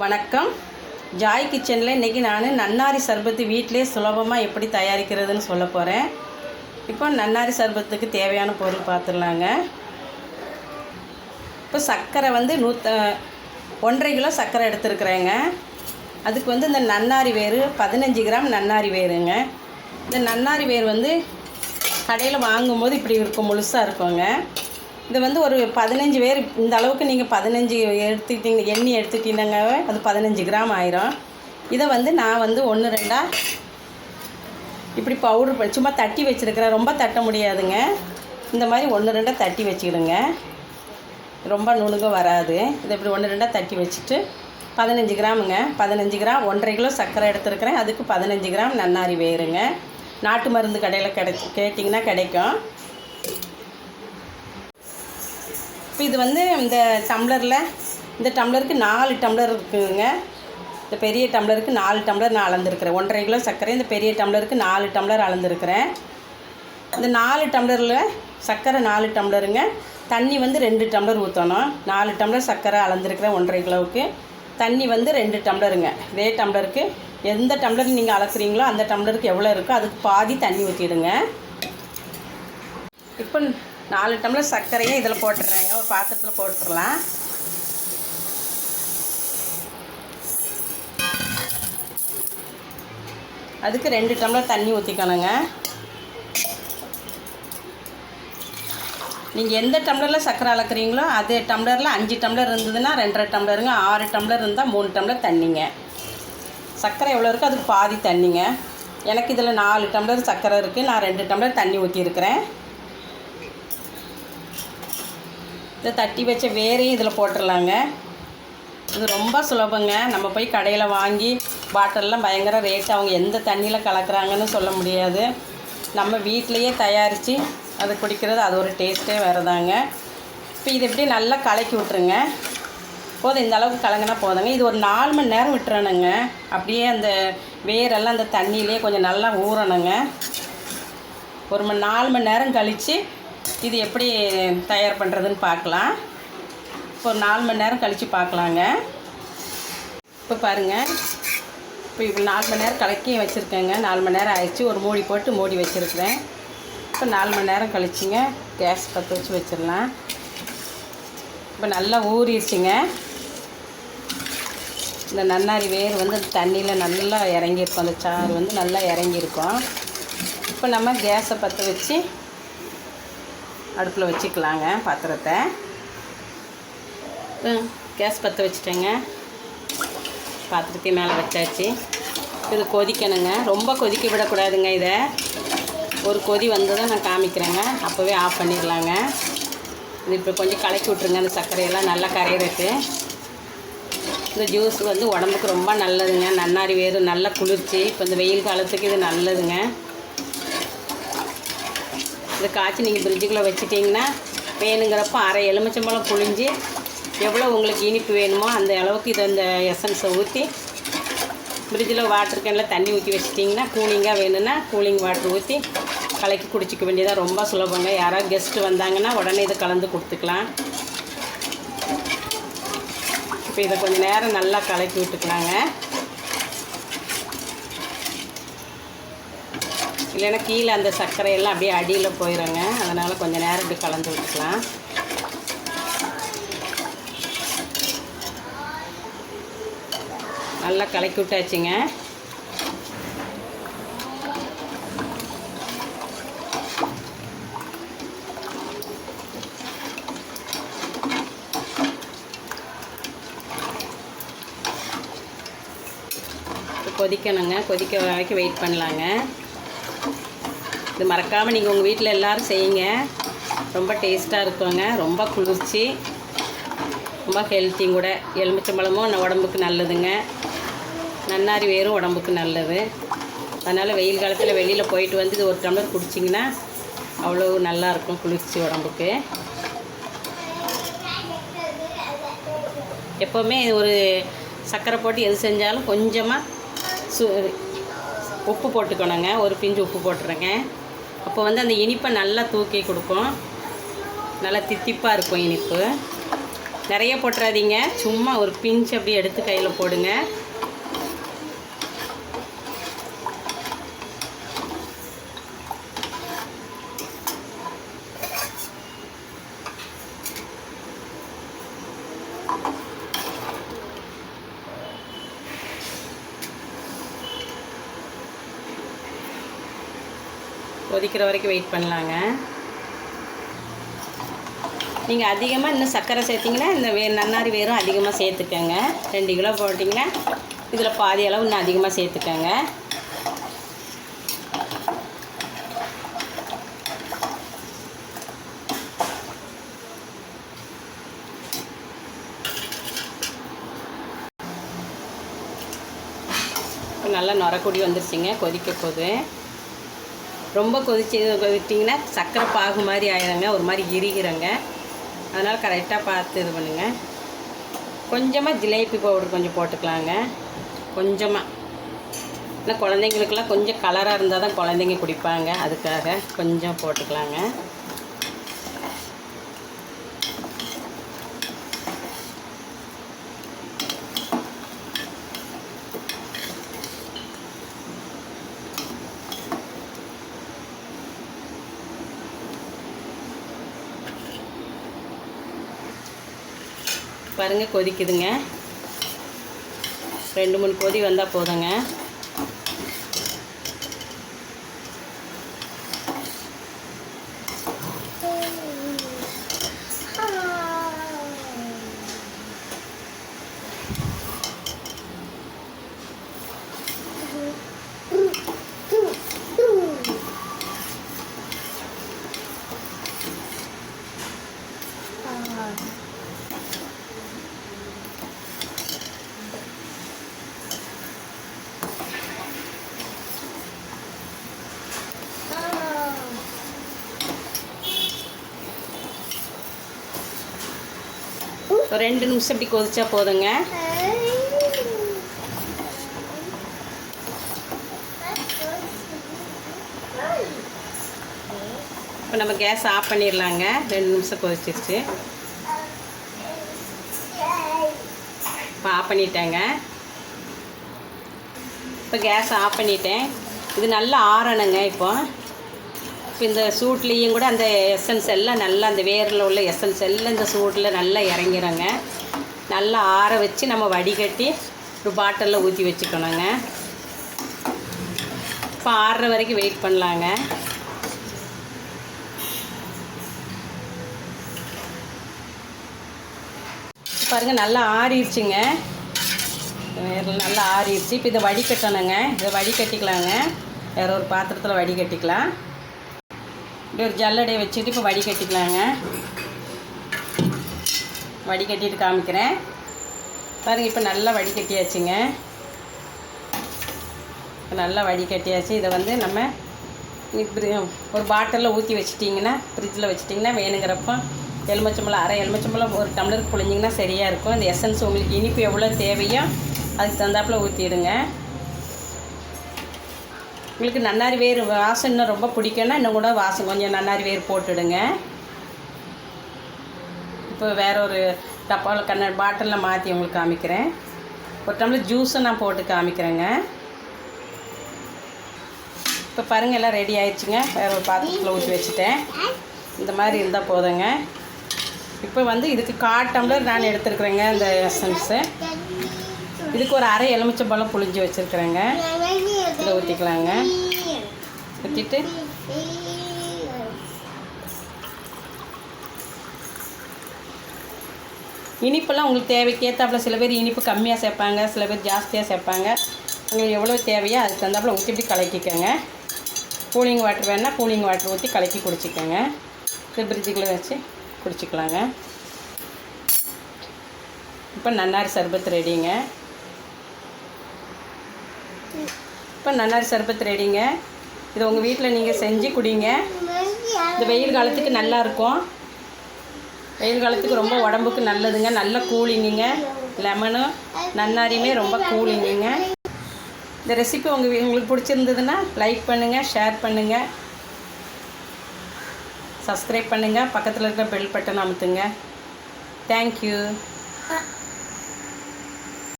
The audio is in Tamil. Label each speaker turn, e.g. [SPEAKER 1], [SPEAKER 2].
[SPEAKER 1] வணக்கம். ஜாய் கிச்சனில் இன்றைக்கி நான் நன்னாரி சர்பத்து வீட்டிலே சுலபமாக எப்படி தயாரிக்கிறதுன்னு சொல்ல போகிறேன் இப்போ நன்னாரி சர்பத்துக்கு தேவையான பொருள் பார்த்துடலாங்க இப்போ சர்க்கரை வந்து நூற்ற ஒன்றரை கிலோ சர்க்கரை எடுத்துருக்குறேங்க. அதுக்கு வந்து இந்த நன்னாரி வேர் பதினஞ்சு கிராம் நன்னாரி வேருங்க இந்த நன்னாரி வேர் வந்து கடையில் வாங்கும்போது இப்படி இருக்கும் முழுசாக இருக்குங்க. இது வந்து ஒரு பதினஞ்சு பேர் இந்த அளவுக்கு நீங்கள் பதினஞ்சு எடுத்துக்கிட்டீங்க எண்ணி எடுத்துக்கிட்டீங்க அது பதினஞ்சு கிராம் ஆயிரும். இதை வந்து நான் வந்து ஒன்று ரெண்டாக இப்படி பவுடர் சும்மா தட்டி வச்சுருக்கிறேன். ரொம்ப தட்ட முடியாதுங்க. இந்த மாதிரி ஒன்று ரெண்டாக தட்டி வச்சுக்கிடுங்க. ரொம்ப நுணுங்க வராது. இதை இப்படி ஒன்று ரெண்டாக தட்டி வச்சுட்டு பதினஞ்சு கிராமுங்க. பதினஞ்சு கிராம் ஒன்றரை கிலோ சர்க்கரை எடுத்துருக்கிறேன். அதுக்கு பதினஞ்சு கிராம் நன்னாரி வேருங்க. நாட்டு மருந்து கடையில் கிடைச்சி கேட்டிங்கன்னா கிடைக்கும். இப்போ இது வந்து இந்த டம்ளரில் இந்த டம்ளருக்கு நாலு டம்ளர் இருக்குதுங்க இந்த பெரிய டம்ளருக்கு நாலு டம்ளர் நான் அளந்துருக்கிறேன். ஒன்றரை கிலோ சர்க்கரை இந்த பெரிய டம்ளருக்கு நாலு டம்ளர் அளந்துருக்கிறேன். இந்த நாலு டம்ளரில் சர்க்கரை நாலு டம்ளருங்க. தண்ணி வந்து ரெண்டு டம்ளர் ஊற்றணும் நாலு டம்ளர் சர்க்கரை அளந்துருக்கிறேன் ஒன்றரை கிலோவுக்கு. தண்ணி வந்து ரெண்டு டம்ளருங்க. இதே டம்ளருக்கு எந்த டம்ளர் நீங்கள் அளக்குறீங்களோ அந்த டம்ளருக்கு எவ்வளோ இருக்கோ அதுக்கு பாதி தண்ணி ஊற்றிடுங்க இப்போ நாலு டம்ளர் சர்க்கரையும் இதில் போட்டுடுறேங்க ஒரு பாத்திரத்தில் போட்டுடலாம் அதுக்கு ரெண்டு டம்ளர் தண்ணி ஊற்றிக்கணுங்க நீங்கள் எந்த டம்ளரில் சர்க்கரை அளக்குறீங்களோ அதே டம்ளரில் அஞ்சு டம்ளர் இருந்ததுன்னா ரெண்டரை டம்ளருங்க. ஆறு டம்ளர் இருந்தால் மூணு டம்ளர் தண்ணிங்க. சர்க்கரை எவ்வளோ இருக்கோ அதுக்கு பாதி தண்ணிங்க. எனக்கு இதில் நாலு டம்ளர் சர்க்கரை இருக்குது நான் ரெண்டு டம்ளர் தண்ணி ஊற்றிருக்கிறேன் இதை தட்டி வச்ச வேரையும் இதில் போட்டுடலாங்க. இது ரொம்ப சுலபங்க. நம்ம போய் கடையில் வாங்கி பாட்டிலெலாம் பயங்கர ரேட் அவங்க எந்த தண்ணியில் கலக்கிறாங்கன்னு சொல்ல முடியாது. நம்ம வீட்டிலையே தயாரித்து அது குடிக்கிறது அது ஒரு டேஸ்ட்டே வேறுதாங்க. இப்போ இது எப்படி நல்லா கலக்கி விட்ருங்க போதும் இந்த அளவுக்கு கலங்கினா போதுங்க. இது ஒரு நாலு மணி நேரம் விட்டுறணுங்க. அப்படியே அந்த வேரெல்லாம் அந்த தண்ணியிலே கொஞ்சம் நல்லா ஊறணுங்க. ஒரு மணி நாலு மணி நேரம் கழித்து இது எப்படி தயார் பண்ணுறதுன்னு பார்க்கலாம். இப்போ ஒரு நாலு மணி நேரம் கழித்து பார்க்கலாங்க. இப்போ பாருங்கள் இப்போ இப்போ நாலு மணி நேரம் கலக்கி வச்சுருக்கேங்க. நாலு மணி நேரம் ஆயிடுச்சு. ஒரு மூடி போட்டு மூடி வச்சுருக்கிறேன். இப்போ நாலு மணி நேரம் கழிச்சுங்க. கேஸ் பற்ற வச்சு வச்சிடலாம். இப்போ நல்லா ஊறிடுச்சுங்க. இந்த நன்னாரி வேர் வந்து தண்ணியில் நல்லா இறங்கியிருக்கும். அந்த சாறு வந்து நல்லா இறங்கியிருக்கும். இப்போ நம்ம கேஸை பற்ற வச்சு அடுப்பில் வச்சுக்கலாங்க பாத்திரத்தை. கேஸ் பற்ற வச்சுட்டேங்க. பாத்திரத்தையும் மேலே வச்சாச்சு. இது கொதிக்கணுங்க. ரொம்ப கொதிக்க விடக்கூடாதுங்க இதை. ஒரு கொதி வந்ததும் நான் காமிக்கிறேங்க. அப்போவே ஆஃப் பண்ணிடலாங்க. இது இப்போ கொஞ்சம் கலக்கி விட்ருங்க அந்த சர்க்கரையெல்லாம் நல்லா கரையிறக்கு இந்த ஜூஸ் வந்து உடம்புக்கு ரொம்ப நல்லதுங்க. நன்னாரி வேறு நல்ல குளிர்ச்சி. இப்போ இந்த வெயில் காலத்துக்கு இது நல்லதுங்க. அது காய்ச்சி நீங்கள் ஃப்ரிட்ஜுக்குள்ளே வச்சுட்டிங்கன்னா வேணுங்கிறப்ப அரை எலுமிச்சம்பழம் புழிஞ்சு எவ்வளோ உங்களுக்கு இனிப்பு வேணுமோ அந்த அளவுக்கு இதை இந்த எசன்ஸை ஊற்றி ஃப்ரிட்ஜில் வாட்டர் கேனில் தண்ணி ஊற்றி வச்சிட்டிங்கன்னா கூலிங்காக வேணும்னா கூலிங் வாட்டர் ஊற்றி கலக்கி குடிச்சிக்க வேண்டியதாக ரொம்ப சுலபங்க. யாராவது கெஸ்ட்டு வந்தாங்கன்னா உடனே இதை கலந்து கொடுத்துக்கலாம். இப்போ இதை கொஞ்சம் நேரம் நல்லா கலக்கி விட்டுக்கலாங்க. இல்லைன்னா கீழே அந்த சர்க்கரையெல்லாம் அப்படியே அடியில் போயிடுங்க அதனால் கொஞ்சம் நேரம் இப்படி கலந்து விட்டுக்கலாம். நல்லா கலக்கி விட்டாச்சுங்க. கொதிக்கணுங்க. கொதிக்க வரைக்கும் வெயிட் பண்ணலாங்க. இது மறக்காமல் நீங்கள் உங்கள் வீட்டில் எல்லோரும் செய்யுங்க. ரொம்ப டேஸ்ட்டாக இருக்குங்க. ரொம்ப குளிர்ச்சி. ரொம்ப ஹெல்த்தியும் கூட. எலுமிச்சம்பழமும் உடம்புக்கு நல்லதுங்க. நன்னாரி வேரும் உடம்புக்கு நல்லது. அதனால் வெயில் காலத்தில் வெளியில் போயிட்டு வந்து இது ஒரு டம்ளர் குடிச்சிங்கன்னா அவ்வளோ நல்லாயிருக்கும் குளிர்ச்சி உடம்புக்கு. எப்போவுமே ஒரு சர்க்கரை போட்டு எது செஞ்சாலும் கொஞ்சமாக சு உப்பு போட்டுக்கணுங்க. ஒரு பிஞ்சு உப்பு போட்டுருங்க. அப்போ வந்து அந்த இனிப்பை நல்லா தூக்கி கொடுக்கும். நல்லா தித்திப்பாக இருக்கும் இனிப்பு. நிறைய போட்டுறாதீங்க. சும்மா ஒரு பிஞ்ச் அப்படி எடுத்து கையில் போடுங்க. கொதிக்கிற வரைக்கும் வெயிட் பண்ணலாங்க. நீங்கள் அதிகமாக இன்னும் சர்க்கரை சேர்த்திங்கன்னா இந்த வே நன்னாரி வேரும் அதிகமாக சேர்த்துக்கோங்க. ரெண்டு கிலோ போட்டிங்கன்னா இதில் பாதி அளவு இன்னும் அதிகமாக சேர்த்துக்கோங்க. நல்லா நுரக்குடி வந்துருச்சுங்க கொதிக்க போகுது. ரொம்ப கொதிச்சு கொதிட்டிங்கன்னா சர்க்கரை பாகு மாதிரி ஆயிடுங்க ஒரு மாதிரி இறுகிறங்க அதனால் கரெக்டாக பார்த்து இது பண்ணுங்கள் கொஞ்சமாக ஜிலேபி பவுடர் கொஞ்சம் போட்டுக்கலாங்க. கொஞ்சமாக இல்லை குழந்தைங்களுக்கெல்லாம் கொஞ்சம் கலராக இருந்தால் தான் குழந்தைங்க குடிப்பாங்க அதுக்காக கொஞ்சம் போட்டுக்கலாங்க. பாருங்கள் கொதிக்குதுங்க. ரெண்டு மூணு கொதி வந்தால் போதுங்க. ஒரு ரெண்டு நிமிஷம் இப்படி கொதிச்சா போதுங்க. இப்போ நம்ம கேஸ் ஆஃப் பண்ணிடலாங்க ரெண்டு நிமிஷம் கொதிச்சிருச்சு. இப்போ ஆஃப் பண்ணிட்டேங்க. இப்போ கேஸ் ஆஃப் பண்ணிட்டேன். இது நல்லா ஆறணுங்க இப்போ. இந்த சூட்லேயும் கூட அந்த எசன்ஸ் எல்லாம் நல்லா அந்த வேரில் உள்ள எசன்ஸ் எல்லாம் இந்த சூட்டில் நல்லா இறங்கிறோங்க நல்லா ஆற வச்சு நம்ம வடிகட்டி ஒரு பாட்டிலில் ஊற்றி வச்சுக்கணுங்க. இப்போ ஆறுற வரைக்கும் வெயிட் பண்ணலாங்க. பாருங்கள் நல்லா ஆறிடுச்சுங்க. வேரில் நல்லா ஆறிடுச்சு. இப்போ இதை வடிகட்டணுங்க. இதை வடிகட்டிக்கலாங்க. வேற ஒரு பாத்திரத்தில் வடிகட்டிக்கலாம். இப்படி ஒரு ஜல்லடையை வச்சுட்டு இப்போ வடிகட்டிக்கலாங்க. வடிகட்டிட்டு காமிக்கிறேன். பாருங்கள் இப்போ நல்லா வடிகட்டியாச்சுங்க. இப்போ நல்லா வடிகட்டியாச்சு. இதை வந்து நம்ம ஒரு பாட்டிலில் ஊற்றி வச்சிட்டிங்கன்னா ஃப்ரிட்ஜில் வச்சிட்டிங்கன்னா வேணுங்கிறப்போ எலுமிச்சம்பழம் அரை எலுமிச்சம்பழம் ஒரு டம்ளருக்கு புழிஞ்சிங்கன்னா சரியாக இருக்கும். இந்த எசன்ஸ் உங்களுக்கு இனிப்பு எவ்வளோ தேவையோ அதுக்கு தகுந்தாப்பில் ஊற்றிடுங்க உங்களுக்கு நன்னாரி வேர் வாசம் இன்னும் ரொம்ப பிடிக்கும்னா இன்னும் கூட வாசம் கொஞ்சம் நன்னாரி வேர் போட்டுடுங்க. இப்போ வேற ஒரு டப்பாவில் கண்ண பாட்டிலில் மாற்றி உங்களுக்கு காமிக்கிறேன். ஒரு டம்ளர் ஜூஸும் நான் போட்டு காமிக்கிறேங்க. இப்போ பாருங்கள் எல்லாம் ரெடி ஆயிடுச்சுங்க. வேற ஒரு பாத்திரத்தில் ஊற்றி வச்சுட்டேன். இந்த மாதிரி இருந்தால் போதுங்க. இப்போ வந்து இதுக்கு கால் டம்ளர் நான் எடுத்துருக்குறேங்க இந்த எசன்ஸு இதுக்கு ஒரு அரை எலுமிச்சம்பழம் புளிஞ்சு வச்சுருக்குறேங்க. இதில் ஊற்றிக்கலாங்க ஊற்றிட்டு இனிப்பெல்லாம் உங்களுக்கு தேவைக்கு ஏற்றாப்புல சில பேர் இனிப்பு கம்மியாக சேர்ப்பாங்க சில பேர் ஜாஸ்தியாக சேர்ப்பாங்க. உங்களுக்கு எவ்வளோ தேவையோ அதுக்கு தகுந்தாப்புல ஊற்றி இப்படி கலக்கிக்கோங்க. கூலிங் வாட்டர் வேணால் கூலிங் வாட்டர் ஊற்றி கலக்கி குடிச்சிக்கோங்க. இது பிரிட்ஜுக்குள்ளே வச்சு குடிச்சிக்கலாங்க. இப்போ நன்னாரி சர்பத் ரெடிங்க. இப்போ நன்னாரி சர்பத் ரெடிங்க. இது உங்கள் வீட்டில் நீங்கள் செஞ்சு குடிங்க. இந்த வெயில் காலத்துக்கு நல்லா இருக்கும். வெயில் காலத்துக்கு ரொம்ப உடம்புக்கு நல்லதுங்க. நல்ல கூலிங்குங்க. லெமனும் நன்னாரியுமே ரொம்ப கூலிங்குங்க. இந்த ரெசிபி உங்கள் உங்களுக்கு பிடிச்சிருந்ததுன்னா லைக் பண்ணுங்கள் ஷேர் பண்ணுங்கள் சப்ஸ்கிரைப் பண்ணுங்கள் பக்கத்தில் இருக்கிற பெல் பட்டன் அமுத்துங்க. தேங்க்யூ